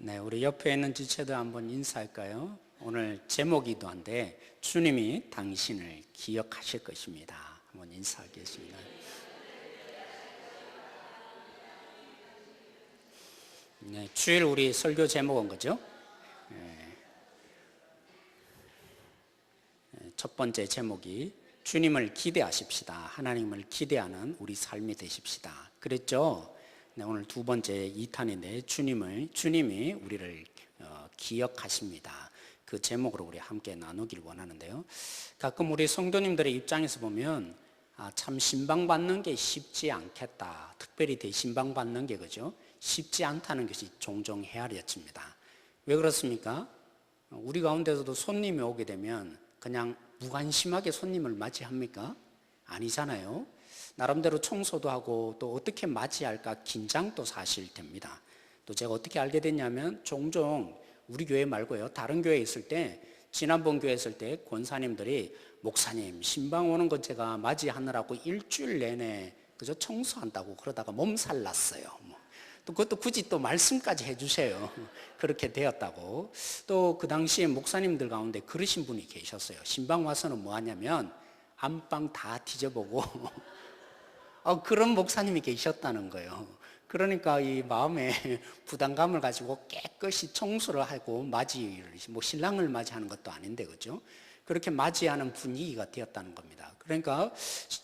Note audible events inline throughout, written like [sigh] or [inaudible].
네, 우리 옆에 있는 지체도 한번 인사할까요? 오늘 제목이기도 한데 주님이 당신을 기억하실 것입니다. 한번 인사하겠습니다. 네, 주일 우리 설교 제목은 거죠? 네. 첫 번째 제목이 주님을 기대하십시다. 하나님을 기대하는 우리 삶이 되십시다. 그랬죠? 네, 오늘 두 번째 2탄인데 주님을 주님이 우리를 어, 기억하십니다. 그 제목으로 우리 함께 나누길 원하는데요. 가끔 우리 성도님들의 입장에서 보면 아, 참 신방받는 게 쉽지 않겠다. 특별히 대신방받는 게 그죠? 쉽지 않다는 것이 종종 헤아려집니다. 왜 그렇습니까? 우리 가운데서도 손님이 오게 되면 그냥 무관심하게 손님을 맞이합니까? 아니잖아요. 나름대로 청소도 하고 또 어떻게 맞이할까 긴장도 사실 됩니다. 또 제가 어떻게 알게 됐냐면 종종 우리 교회 말고요. 다른 교회에 있을 때 지난번 교회 있을 때 권사님들이 목사님 신방 오는 거 제가 맞이하느라고 일주일 내내 그저 청소한다고 그러다가 몸살 났어요. 뭐. 또 그것도 굳이 또 말씀까지 해주세요. [laughs] 그렇게 되었다고. 또 그 당시에 목사님들 가운데 그러신 분이 계셨어요. 신방 와서는 뭐 하냐면 안방 다 뒤져보고 어, [laughs] 그런 목사님이 계셨다는 거예요. 그러니까 이 마음에 [laughs] 부담감을 가지고 깨끗이 청소를 하고 맞이를, 뭐 신랑을 맞이하는 것도 아닌데, 그죠? 그렇게 맞이하는 분위기가 되었다는 겁니다. 그러니까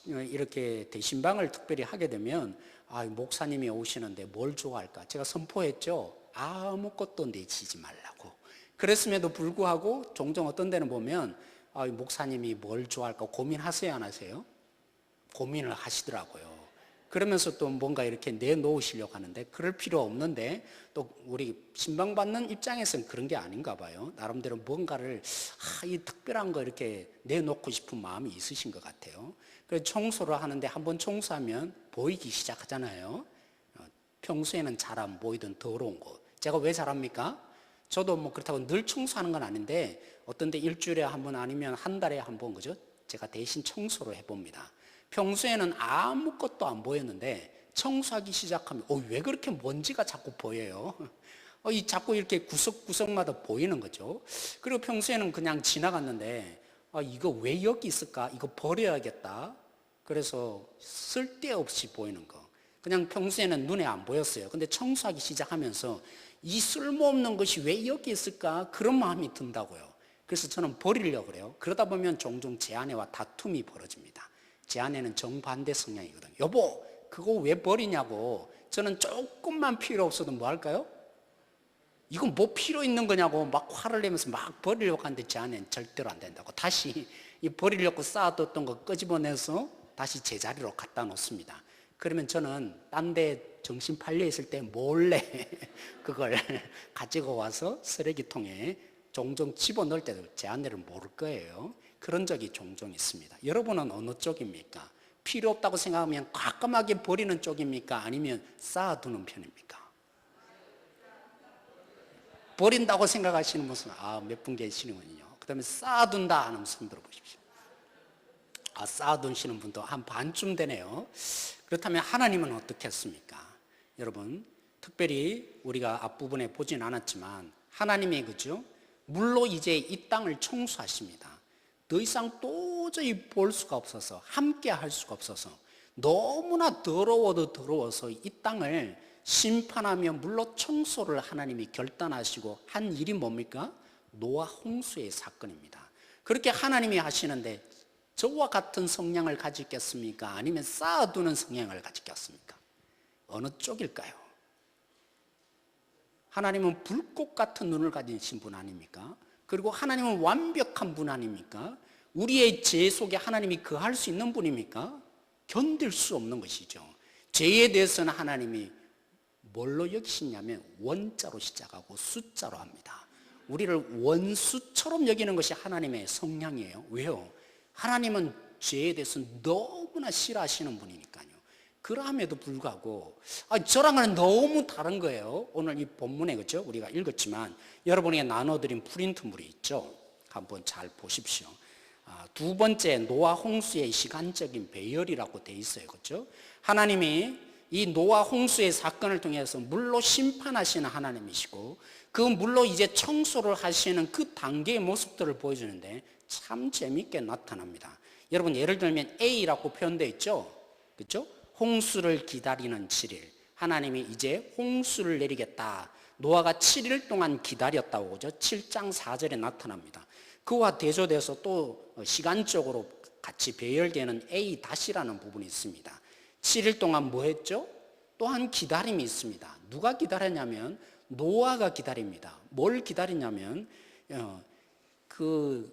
이렇게 대신방을 특별히 하게 되면, 아, 목사님이 오시는데 뭘 좋아할까? 제가 선포했죠? 아무것도 내치지 말라고. 그랬음에도 불구하고 종종 어떤 데는 보면, 아, 목사님이 뭘 좋아할까 고민하세요, 안 하세요? 고민을 하시더라고요. 그러면서 또 뭔가 이렇게 내놓으시려고 하는데 그럴 필요 없는데 또 우리 신방받는 입장에서는 그런 게 아닌가 봐요. 나름대로 뭔가를 아, 이 특별한 거 이렇게 내놓고 싶은 마음이 있으신 것 같아요. 그래서 청소를 하는데 한번 청소하면 보이기 시작하잖아요. 어, 평소에는 잘 안 보이던 더러운 거. 제가 왜 잘합니까? 저도 뭐 그렇다고 늘 청소하는 건 아닌데 어떤 데 일주일에 한 번 아니면 한 달에 한 번 그죠? 제가 대신 청소를 해봅니다. 평소에는 아무것도 안 보였는데 청소하기 시작하면 어, 왜 그렇게 먼지가 자꾸 보여요? 어, 이 자꾸 이렇게 구석구석마다 보이는 거죠. 그리고 평소에는 그냥 지나갔는데 아, 이거 왜 여기 있을까? 이거 버려야겠다. 그래서 쓸데없이 보이는 거. 그냥 평소에는 눈에 안 보였어요. 근데 청소하기 시작하면서 이 쓸모없는 것이 왜 여기 있을까? 그런 마음이 든다고요. 그래서 저는 버리려고 그래요. 그러다 보면 종종 제 아내와 다툼이 벌어집니다. 제 아내는 정반대 성향이거든요. 여보, 그거 왜 버리냐고. 저는 조금만 필요 없어도 뭐 할까요? 이건 뭐 필요 있는 거냐고 막 화를 내면서 막 버리려고 하는데 제 아내는 절대로 안 된다고. 다시 이 버리려고 쌓아뒀던 거 끄집어내서 다시 제자리로 갖다 놓습니다. 그러면 저는 딴 데 정신 팔려 있을 때 몰래 [laughs] 그걸 가지고 와서 쓰레기통에 종종 집어넣을 때도 제 아내를 모를 거예요. 그런 적이 종종 있습니다. 여러분은 어느 쪽입니까? 필요 없다고 생각하면 과감하게 버리는 쪽입니까? 아니면 쌓아두는 편입니까? 버린다고 생각하시는 분은 아, 몇 분 계시는군요. 그 다음에 쌓아둔다 하는 손 들어보십시오. 아, 쌓아두시는 분도 한 반쯤 되네요. 그렇다면 하나님은 어떻겠습니까? 여러분, 특별히 우리가 앞부분에 보진 않았지만 하나님의 그죠? 물로 이제 이 땅을 청소하십니다. 더 이상 도저히 볼 수가 없어서 함께 할 수가 없어서 너무나 더러워도 더러워서 이 땅을 심판하며 물로 청소를 하나님이 결단하시고 한 일이 뭡니까? 노아 홍수의 사건입니다. 그렇게 하나님이 하시는데 저와 같은 성향을 가지겠습니까? 아니면 쌓아두는 성향을 가지겠습니까? 어느 쪽일까요? 하나님은 불꽃 같은 눈을 가지신 분 아닙니까? 그리고 하나님은 완벽한 분 아닙니까? 우리의 죄 속에 하나님이 거할 수 있는 분입니까? 견딜 수 없는 것이죠. 죄에 대해서는 하나님이 뭘로 여기시냐면 원자로 시작하고 숫자로 합니다. 우리를 원수처럼 여기는 것이 하나님의 성향이에요. 왜요? 하나님은 죄에 대해서 너무나 싫어하시는 분이니까요. 그럼에도 불구하고 아, 저랑은 너무 다른 거예요. 오늘 이 본문에 그죠? 우리가 읽었지만 여러분에게 나눠드린 프린트물이 있죠. 한번 잘 보십시오. 아, 두 번째 노아 홍수의 시간적인 배열이라고 돼 있어요. 그죠? 하나님이 이 노아 홍수의 사건을 통해서 물로 심판하시는 하나님이시고 그 물로 이제 청소를 하시는 그 단계의 모습들을 보여주는데 참 재밌게 나타납니다. 여러분 예를 들면 A라고 표현되어 있죠. 그렇죠? 홍수를 기다리는 7일. 하나님이 이제 홍수를 내리겠다. 노아가 7일 동안 기다렸다고 그죠? 7장 4절에 나타납니다. 그와 대조돼서 또 시간적으로 같이 배열되는 A 다시라는 부분이 있습니다. 7일 동안 뭐 했죠? 또한 기다림이 있습니다. 누가 기다렸냐면 노아가 기다립니다. 뭘 기다리냐면 어, 그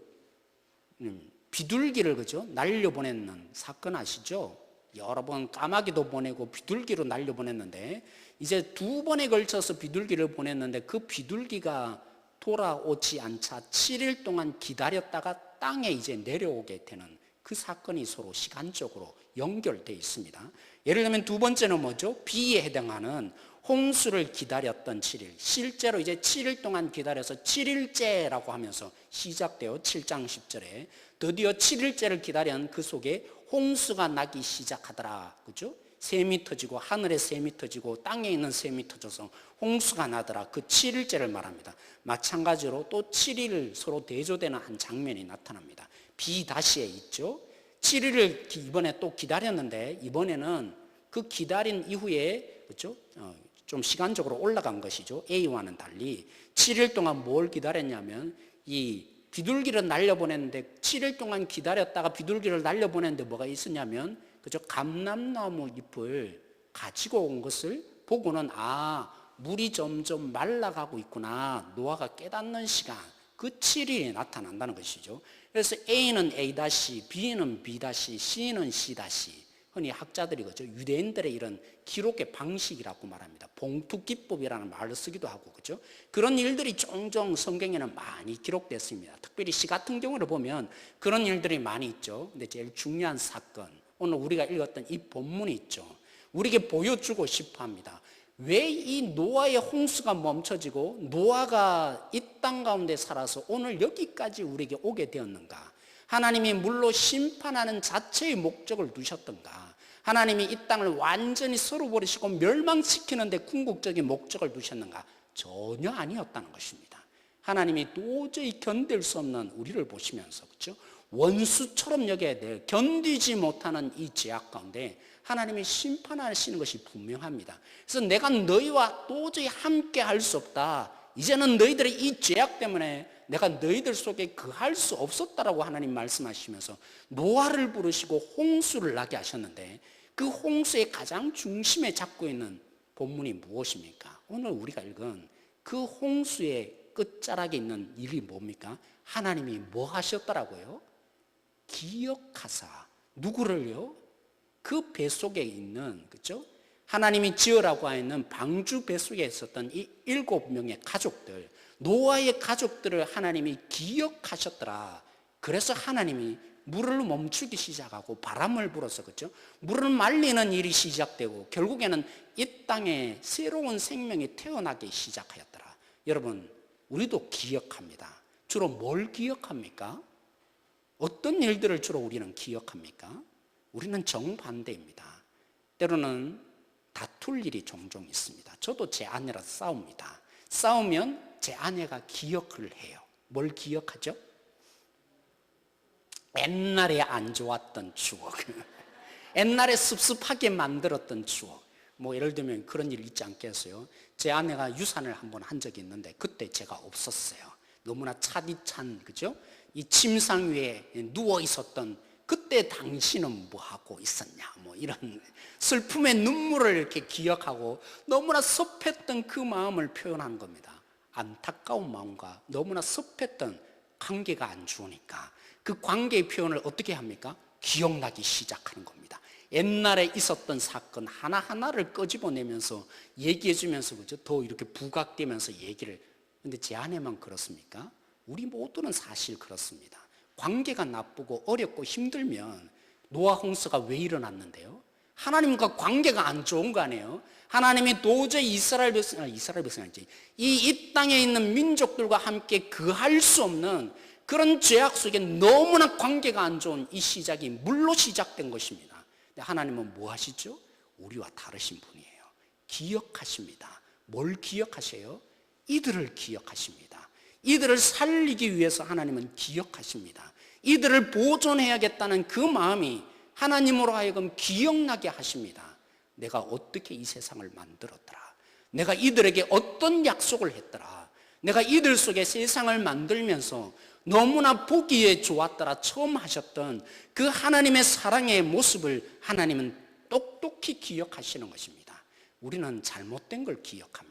음, 비둘기를 그죠 날려보내는 사건 아시죠? 여러 번 까마귀도 보내고 비둘기로 날려보냈는데 이제 두 번에 걸쳐서 비둘기를 보냈는데 그 비둘기가 돌아오지 않자 7일 동안 기다렸다가 땅에 이제 내려오게 되는 그 사건이 서로 시간적으로 연결되어 있습니다. 예를 들면 두 번째는 뭐죠? B에 해당하는 홍수를 기다렸던 7일. 실제로 이제 7일 동안 기다려서 7일째라고 하면서 시작되어 7장 10절에 드디어 7일째를 기다린 그 속에 홍수가 나기 시작하더라. 그죠? 샘이 터지고 하늘에 샘이 터지고 땅에 있는 샘이 터져서 홍수가 나더라. 그 7일째를 말합니다. 마찬가지로 또 7일 서로 대조되는 한 장면이 나타납니다. 비 다시에 있죠. 7일을 이번에 또 기다렸는데 이번에는 그 기다린 이후에 그렇죠? 어, 좀 시간적으로 올라간 것이죠. A와는 달리 7일 동안 뭘 기다렸냐면 이 비둘기를 날려보냈는데 7일 동안 기다렸다가 비둘기를 날려보냈는데 뭐가 있었냐면 그죠? 감람나무 잎을 가지고 온 것을 보고는 아 물이 점점 말라가고 있구나 노아가 깨닫는 시간 그 7일이 나타난다는 것이죠. 그래서 A는 A 다시, B는 B 다시, C는 C 다시. 흔히 학자들이 그죠 유대인들의 이런 기록의 방식이라고 말합니다. 봉투 기법이라는 말을 쓰기도 하고 그죠. 그런 일들이 종종 성경에는 많이 기록됐습니다. 특별히 시 같은 경우를 보면 그런 일들이 많이 있죠. 근데 제일 중요한 사건 오늘 우리가 읽었던 이 본문이 있죠. 우리에게 보여주고 싶어 합니다. 왜 이 노아의 홍수가 멈춰지고 노아가 이 땅 가운데 살아서 오늘 여기까지 우리에게 오게 되었는가? 하나님이 물로 심판하는 자체의 목적을 두셨던가? 하나님이 이 땅을 완전히 썰어버리시고 멸망시키는데 궁극적인 목적을 두셨는가? 전혀 아니었다는 것입니다. 하나님이 도저히 견딜 수 없는 우리를 보시면서 그렇죠? 원수처럼 여겨야 될 견디지 못하는 이 제약 가운데 하나님이 심판하시는 것이 분명합니다. 그래서 내가 너희와 도저히 함께 할 수 없다. 이제는 너희들의 이 죄악 때문에 내가 너희들 속에 거할 수 없었다라고 하나님 말씀하시면서 노아를 부르시고 홍수를 나게 하셨는데 그 홍수의 가장 중심에 잡고 있는 본문이 무엇입니까? 오늘 우리가 읽은 그 홍수의 끝자락에 있는 일이 뭡니까? 하나님이 뭐 하셨더라고요? 기억하사 누구를요? 그 뱃속에 있는 그죠? 하나님이 지으라고 하는 방주 뱃속에 있었던 이 일곱 명의 가족들 노아의 가족들을 하나님이 기억하셨더라. 그래서 하나님이 물을 멈추기 시작하고 바람을 불어서 그죠? 물을 말리는 일이 시작되고 결국에는 이 땅에 새로운 생명이 태어나기 시작하였더라. 여러분, 우리도 기억합니다. 주로 뭘 기억합니까? 어떤 일들을 주로 우리는 기억합니까? 우리는 정반대입니다. 때로는 다툴 일이 종종 있습니다. 저도 제 아내랑 싸웁니다. 싸우면 제 아내가 기억을 해요. 뭘 기억하죠? 옛날에 안 좋았던 추억. [laughs] 옛날에 습습하게 만들었던 추억. 뭐 예를 들면 그런 일 있지 않겠어요? 제 아내가 유산을 한 번 한 적이 있는데 그때 제가 없었어요. 너무나 차디찬 그죠? 이 침상 위에 누워 있었던 그때 당신은 뭐 하고 있었냐? 뭐 이런 슬픔의 눈물을 이렇게 기억하고 너무나 섭했던 그 마음을 표현한 겁니다. 안타까운 마음과 너무나 섭했던 관계가 안 좋으니까 그 관계의 표현을 어떻게 합니까? 기억나기 시작하는 겁니다. 옛날에 있었던 사건 하나하나를 끄집어내면서 얘기해주면서 그죠? 더 이렇게 부각되면서 얘기를. 근데 제 아내만 그렇습니까? 우리 모두는 사실 그렇습니다. 관계가 나쁘고 어렵고 힘들면 노아 홍수가 왜 일어났는데요? 하나님과 관계가 안 좋은 거 아니에요? 하나님이 도저히 이스라엘 백성, 아, 이스라엘 백성 아니지. 이, 이 땅에 있는 민족들과 함께 그할 수 없는 그런 죄악 속에 너무나 관계가 안 좋은 이 시작이 물로 시작된 것입니다. 하나님은 뭐 하시죠? 우리와 다르신 분이에요. 기억하십니다. 뭘 기억하세요? 이들을 기억하십니다. 이들을 살리기 위해서 하나님은 기억하십니다. 이들을 보존해야겠다는 그 마음이 하나님으로 하여금 기억나게 하십니다. 내가 어떻게 이 세상을 만들었더라. 내가 이들에게 어떤 약속을 했더라. 내가 이들 속에 세상을 만들면서 너무나 보기에 좋았더라. 처음 하셨던 그 하나님의 사랑의 모습을 하나님은 똑똑히 기억하시는 것입니다. 우리는 잘못된 걸 기억합니다.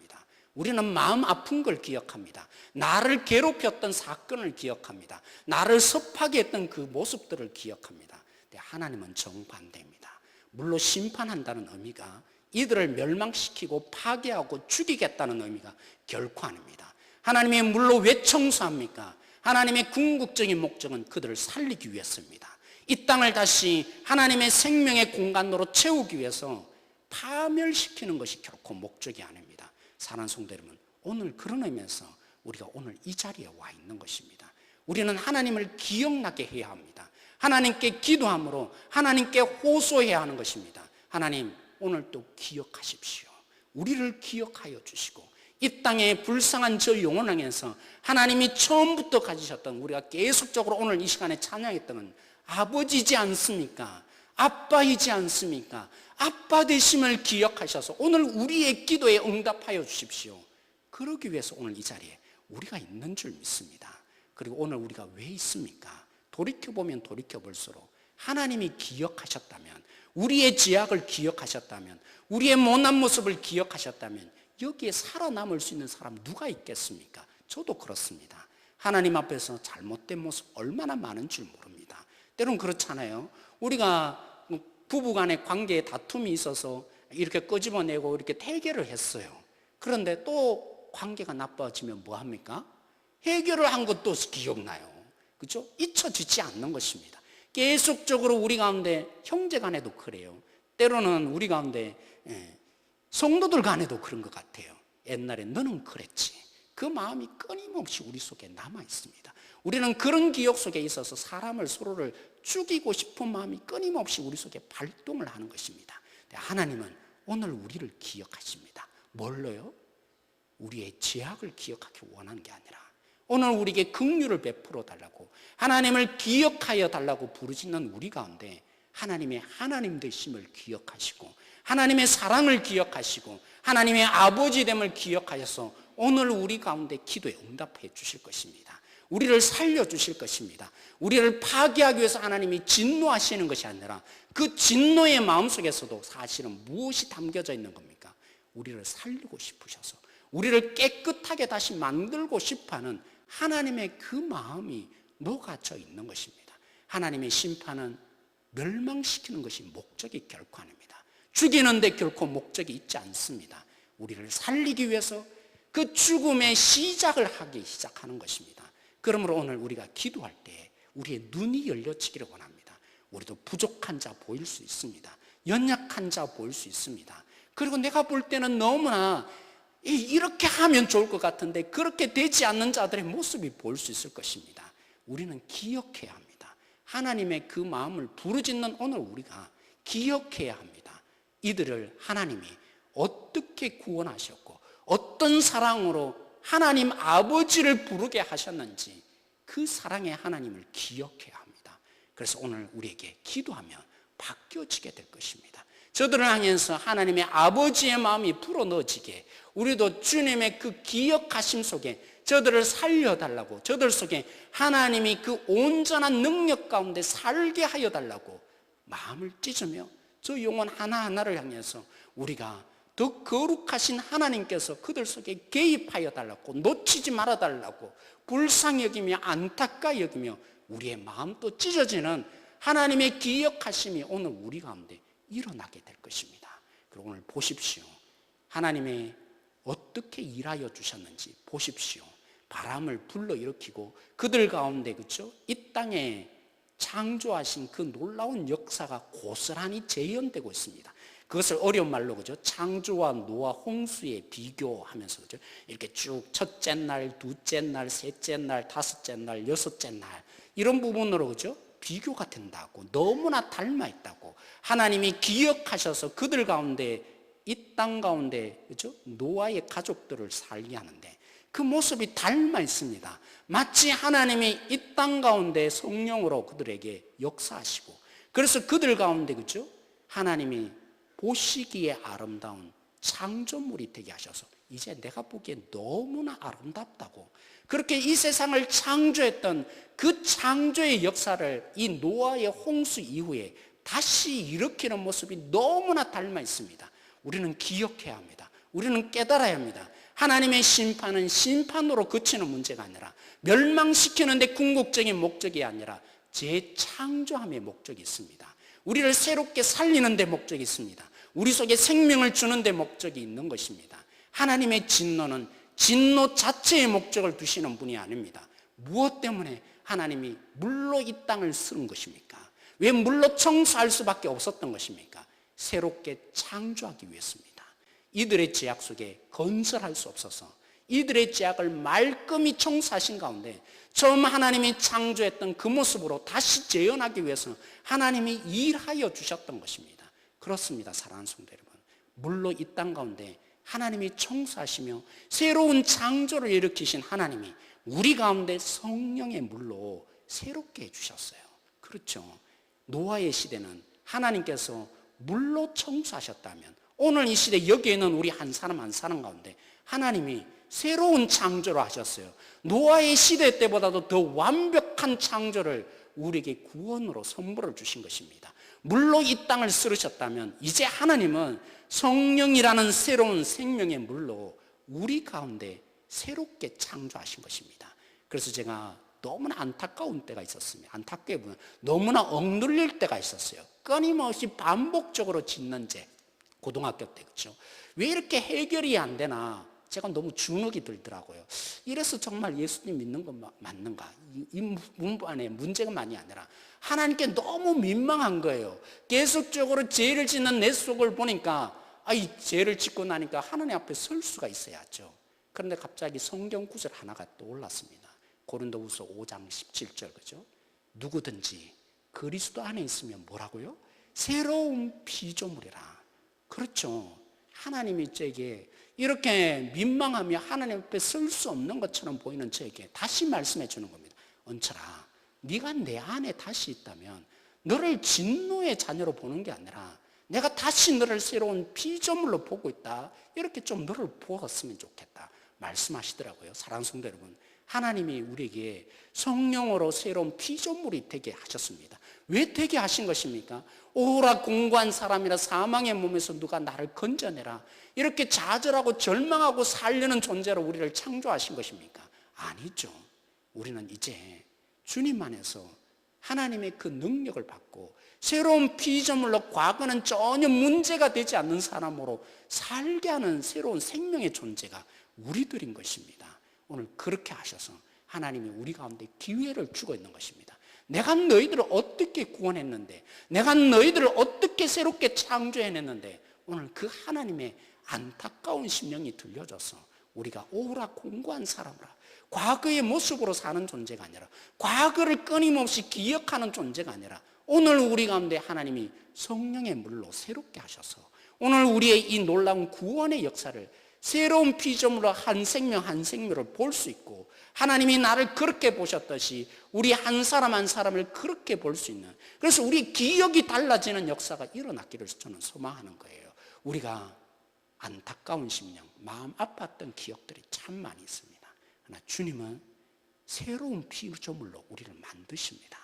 우리는 마음 아픈 걸 기억합니다. 나를 괴롭혔던 사건을 기억합니다. 나를 섭하게 했던 그 모습들을 기억합니다. 하나님은 정반대입니다. 물론 심판한다는 의미가 이들을 멸망시키고 파괴하고 죽이겠다는 의미가 결코 아닙니다. 하나님이 물론 왜 청소합니까? 하나님의 궁극적인 목적은 그들을 살리기 위해서입니다. 이 땅을 다시 하나님의 생명의 공간으로 채우기 위해서 파멸시키는 것이 결코 목적이 아닙니다. 사랑 성도 여러분, 오늘 그런 의미에서 우리가 오늘 이 자리에 와 있는 것입니다. 우리는 하나님을 기억나게 해야 합니다. 하나님께 기도함으로 하나님께 호소해야 하는 것입니다. 하나님, 오늘 또 기억하십시오. 우리를 기억하여 주시고 이 땅에 불쌍한 저 영혼왕에서 하나님이 처음부터 가지셨던 우리가 계속적으로 오늘 이 시간에 찬양했던 건 아버지지 않습니까? 아빠이지 않습니까? 아빠 되심을 기억하셔서 오늘 우리의 기도에 응답하여 주십시오. 그러기 위해서 오늘 이 자리에 우리가 있는 줄 믿습니다. 그리고 오늘 우리가 왜 있습니까? 돌이켜보면 돌이켜볼수록 하나님이 기억하셨다면, 우리의 지약을 기억하셨다면, 우리의 못난 모습을 기억하셨다면, 여기에 살아남을 수 있는 사람 누가 있겠습니까? 저도 그렇습니다. 하나님 앞에서 잘못된 모습 얼마나 많은 줄 모릅니다. 때론 그렇잖아요. 우리가 부부 간의 관계에 다툼이 있어서 이렇게 끄집어내고 이렇게 대결을 했어요. 그런데 또 관계가 나빠지면 뭐 합니까? 해결을 한 것도 기억나요. 그죠? 잊혀지지 않는 것입니다. 계속적으로 우리 가운데 형제 간에도 그래요. 때로는 우리 가운데 예, 성도들 간에도 그런 것 같아요. 옛날에 너는 그랬지. 그 마음이 끊임없이 우리 속에 남아 있습니다. 우리는 그런 기억 속에 있어서 사람을 서로를 죽이고 싶은 마음이 끊임없이 우리 속에 발동을 하는 것입니다. 하나님은 오늘 우리를 기억하십니다. 뭘로요? 우리의 죄악을 기억하기 원하는 게 아니라 오늘 우리에게 긍휼을 베풀어 달라고 하나님을 기억하여 달라고 부르짖는 우리 가운데 하나님의 하나님 되심을 기억하시고 하나님의 사랑을 기억하시고 하나님의 아버지 됨을 기억하셔서 오늘 우리 가운데 기도에 응답해 주실 것입니다. 우리를 살려 주실 것입니다. 우리를 파괴하기 위해서 하나님이 진노하시는 것이 아니라 그 진노의 마음속에서도 사실은 무엇이 담겨져 있는 겁니까? 우리를 살리고 싶으셔서 우리를 깨끗하게 다시 만들고 싶어하는 하나님의 그 마음이 녹아져 있는 것입니다. 하나님의 심판은 멸망시키는 것이 목적이 결코 아닙니다. 죽이는데 결코 목적이 있지 않습니다. 우리를 살리기 위해서 그 죽음의 시작을 하기 시작하는 것입니다. 그러므로 오늘 우리가 기도할 때 우리의 눈이 열려지기를 원합니다. 우리도 부족한 자 보일 수 있습니다. 연약한 자 보일 수 있습니다. 그리고 내가 볼 때는 너무나 이렇게 하면 좋을 것 같은데 그렇게 되지 않는 자들의 모습이 보일 수 있을 것입니다. 우리는 기억해야 합니다. 하나님의 그 마음을 부르짖는 오늘 우리가 기억해야 합니다. 이들을 하나님이 어떻게 구원하셨고 어떤 사랑으로 하나님 아버지를 부르게 하셨는지 그 사랑의 하나님을 기억해야 합니다. 그래서 오늘 우리에게 기도하면 바뀌어지게 될 것입니다. 저들을 향해서 하나님의 아버지의 마음이 불어넣어지게 우리도 주님의 그 기억하심 속에 저들을 살려달라고 저들 속에 하나님이 그 온전한 능력 가운데 살게 하여 달라고 마음을 찢으며 저 영혼 하나하나를 향해서 우리가 더 거룩하신 하나님께서 그들 속에 개입하여 달라고 놓치지 말아 달라고 불쌍히 여기며 안타까 여기며 우리의 마음도 찢어지는 하나님의 기억하심이 오늘 우리 가운데 일어나게 될 것입니다. 그리고 오늘 보십시오. 하나님의 어떻게 일하여 주셨는지 보십시오. 바람을 불러 일으키고 그들 가운데 그렇죠? 이 땅에 창조하신 그 놀라운 역사가 고스란히 재현되고 있습니다. 그것을 어려운 말로 그죠? 창조와 노아 홍수에 비교하면서 그죠? 이렇게 쭉 첫째 날, 둘째 날, 셋째 날, 다섯째 날, 여섯째 날 이런 부분으로 그죠? 비교가 된다고 너무나 닮아 있다고 하나님이 기억하셔서 그들 가운데 이 땅 가운데 그죠 노아의 가족들을 살게 하는데 그 모습이 닮아 있습니다. 마치 하나님이 이 땅 가운데 성령으로 그들에게 역사하시고 그래서 그들 가운데 그죠 하나님이 보시기에 아름다운 창조물이 되게 하셔서 이제 내가 보기엔 너무나 아름답다고 그렇게 이 세상을 창조했던 그 창조의 역사를 이 노아의 홍수 이후에 다시 일으키는 모습이 너무나 닮아 있습니다. 우리는 기억해야 합니다. 우리는 깨달아야 합니다. 하나님의 심판은 심판으로 그치는 문제가 아니라 멸망시키는 데 궁극적인 목적이 아니라 재창조함의 목적이 있습니다. 우리를 새롭게 살리는 데 목적이 있습니다. 우리 속에 생명을 주는 데 목적이 있는 것입니다. 하나님의 진노는 진노 자체의 목적을 두시는 분이 아닙니다. 무엇 때문에 하나님이 물로 이 땅을 쓰는 것입니까? 왜 물로 청소할 수밖에 없었던 것입니까? 새롭게 창조하기 위해서입니다. 이들의 제약 속에 건설할 수 없어서 이들의 제약을 말끔히 청소하신 가운데 처음 하나님이 창조했던 그 모습으로 다시 재현하기 위해서 하나님이 일하여 주셨던 것입니다. 그렇습니다. 사랑하는 성도 여러분. 물로 이땅 가운데 하나님이 청소하시며 새로운 창조를 일으키신 하나님이 우리 가운데 성령의 물로 새롭게 해주셨어요. 그렇죠. 노아의 시대는 하나님께서 물로 청소하셨다면 오늘 이 시대 여기에 있는 우리 한 사람 한 사람 가운데 하나님이 새로운 창조를 하셨어요. 노아의 시대 때보다도 더 완벽한 창조를 우리에게 구원으로 선물을 주신 것입니다. 물로 이 땅을 쓰르셨다면 이제 하나님은 성령이라는 새로운 생명의 물로 우리 가운데 새롭게 창조하신 것입니다. 그래서 제가 너무나 안타까운 때가 있었습니다. 안타깝게 보면 너무나 억눌릴 때가 있었어요. 끊임없이 반복적으로 짓는 죄. 고등학교 때 그렇죠. 왜 이렇게 해결이 안 되나 제가 너무 주눅이 들더라고요. 이래서 정말 예수님 믿는 건 맞는가? 이 문부 안에 문제가 많이 아니라 하나님께 너무 민망한 거예요. 계속적으로 죄를 짓는 내 속을 보니까 아, 이 죄를 짓고 나니까 하나님 앞에 설 수가 있어야죠. 그런데 갑자기 성경 구절 하나가 떠올랐습니다. 고린도후서 5장 17절 그죠? 누구든지 그리스도 안에 있으면 뭐라고요? 새로운 피조물이라. 그렇죠. 하나님이 저에게 이렇게 민망하며 하나님 앞에 설수 없는 것처럼 보이는 저에게 다시 말씀해 주는 겁니다. 은철아, 네가 내 안에 다시 있다면 너를 진노의 자녀로 보는 게 아니라 내가 다시 너를 새로운 피조물로 보고 있다. 이렇게 좀 너를 보았으면 좋겠다. 말씀하시더라고요. 사랑하는 성도 여러분. 하나님이 우리에게 성령으로 새로운 피조물이 되게 하셨습니다. 왜 되게 하신 것입니까? 오라 공고한 사람이라 사망의 몸에서 누가 나를 건져내라. 이렇게 좌절하고 절망하고 살려는 존재로 우리를 창조하신 것입니까? 아니죠. 우리는 이제 주님 안에서 하나님의 그 능력을 받고 새로운 피조물로 과거는 전혀 문제가 되지 않는 사람으로 살게 하는 새로운 생명의 존재가 우리들인 것입니다. 오늘 그렇게 하셔서 하나님이 우리 가운데 기회를 주고 있는 것입니다. 내가 너희들을 어떻게 구원했는데, 내가 너희들을 어떻게 새롭게 창조해냈는데, 오늘 그 하나님의 안타까운 심령이 들려져서 우리가 오라 공고한 사람이라 과거의 모습으로 사는 존재가 아니라 과거를 끊임없이 기억하는 존재가 아니라 오늘 우리 가운데 하나님이 성령의 물로 새롭게 하셔서 오늘 우리의 이 놀라운 구원의 역사를 새로운 피조물로 한 생명 한 생명을 볼 수 있고 하나님이 나를 그렇게 보셨듯이 우리 한 사람 한 사람을 그렇게 볼 수 있는 그래서 우리 기억이 달라지는 역사가 일어났기를 저는 소망하는 거예요. 우리가 안타까운 심령, 마음 아팠던 기억들이 참 많이 있습니다. 그러나 주님은 새로운 피조물로 우리를 만드십니다.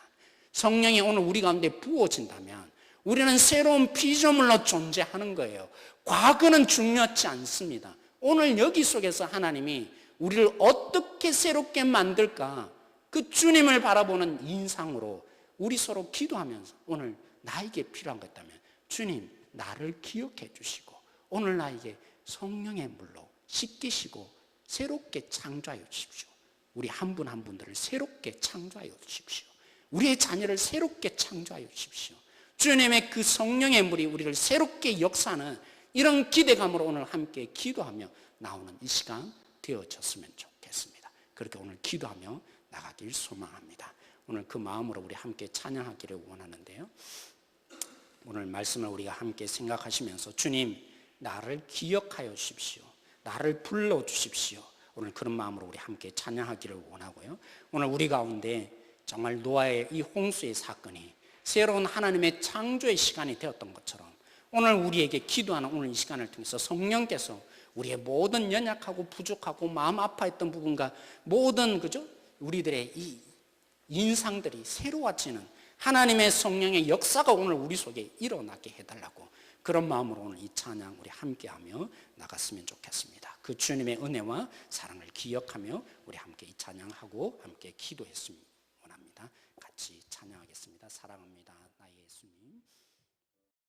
성령이 오늘 우리 가운데 부어진다면 우리는 새로운 피조물로 존재하는 거예요. 과거는 중요하지 않습니다. 오늘 여기 속에서 하나님이 우리를 어떻게 새롭게 만들까? 그 주님을 바라보는 인상으로 우리 서로 기도하면서 오늘 나에게 필요한 것 있다면 주님 나를 기억해 주시고 오늘 나에게 성령의 물로 씻기시고 새롭게 창조하여 주십시오. 우리 한 분한 분들을 새롭게 창조하여 주십시오. 우리의 자녀를 새롭게 창조하여 주십시오. 주님의 그 성령의 물이 우리를 새롭게 역사하는 이런 기대감으로 오늘 함께 기도하며 나오는 이 시간 되어졌으면 좋겠습니다. 그렇게 오늘 기도하며 나가길 소망합니다. 오늘 그 마음으로 우리 함께 찬양하기를 원하는데요. 오늘 말씀을 우리가 함께 생각하시면서 주님 나를 기억하여 주십시오. 나를 불러 주십시오. 오늘 그런 마음으로 우리 함께 찬양하기를 원하고요. 오늘 우리 가운데 정말 노아의 이 홍수의 사건이 새로운 하나님의 창조의 시간이 되었던 것처럼 오늘 우리에게 기도하는 오늘 이 시간을 통해서 성령께서 우리의 모든 연약하고 부족하고 마음 아파했던 부분과 모든 그죠 우리들의 이 인상들이 새로워지는 하나님의 성령의 역사가 오늘 우리 속에 일어나게 해달라고 그런 마음으로 오늘 이 찬양 우리 함께하며 나갔으면 좋겠습니다. 그 주님의 은혜와 사랑을 기억하며 우리 함께 이 찬양하고 함께 기도했으면 원합니다. 같이 찬양하겠습니다. 사랑합니다.